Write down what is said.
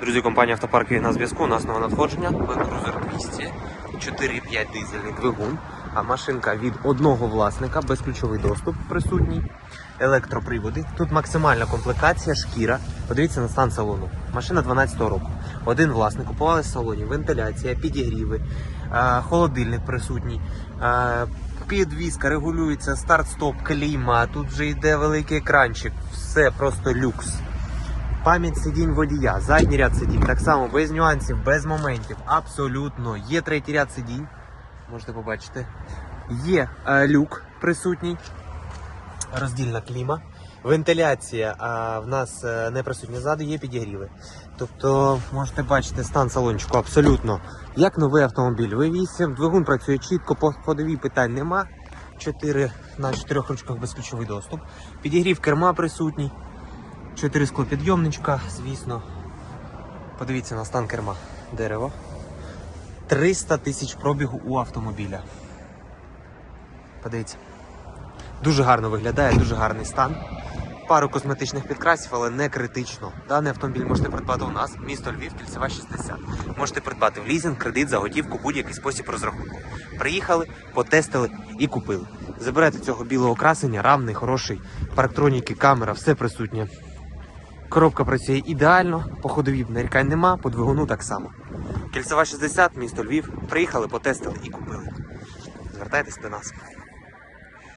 Друзі, компанія Автопарк на зв'язку. У нас нове надходження. Land Cruiser 200, 4,5 дизельний двигун. А машинка від одного власника, безключовий доступ присутній. Електроприводи. Тут максимальна комплектація, шкіра. Подивіться на стан салону. Машина 12-го року. Один власник купували в салоні, вентиляція, підігріви, холодильник присутній. Підвізка регулюється, старт-стоп, кліма. Тут вже йде великий екранчик. Все просто люкс. Пам'ять сидінь водія, задній ряд сидінь, так само без нюансів, без моментів. Абсолютно. Є третій ряд сидінь. Можете побачити. Є е, люк присутній, роздільна кліма. Вентиляція а, в нас е, не присутня ззаду, є підігріви. Тобто можете бачити стан салончику абсолютно як новий автомобіль. V8, двигун працює чітко, по ходовій питань нема. 4 на 4 ручках безключовий доступ. Підігрів керма присутній. Чотири склопідйомничка, звісно. Подивіться на стан керма. Дерево. 300 тисяч пробігу у автомобіля. Подивіться. Дуже гарно виглядає, дуже гарний стан. Пару косметичних підкрасів, але не критично. Даний автомобіль можете придбати у нас, місто Львів, кільцева 60. Можете придбати в лізинг, кредит, за готівку, будь-який спосіб розрахунку. Приїхали, потестили і купили. Забирайте цього білого красення, равний, хороший, парктроніки, камера, все присутнє. Коробка працює ідеально, по ходові нарікань нема, по двигуну так само. Кільцева 60, місто Львів. Приїхали, потестили і купили. Звертайтесь до нас.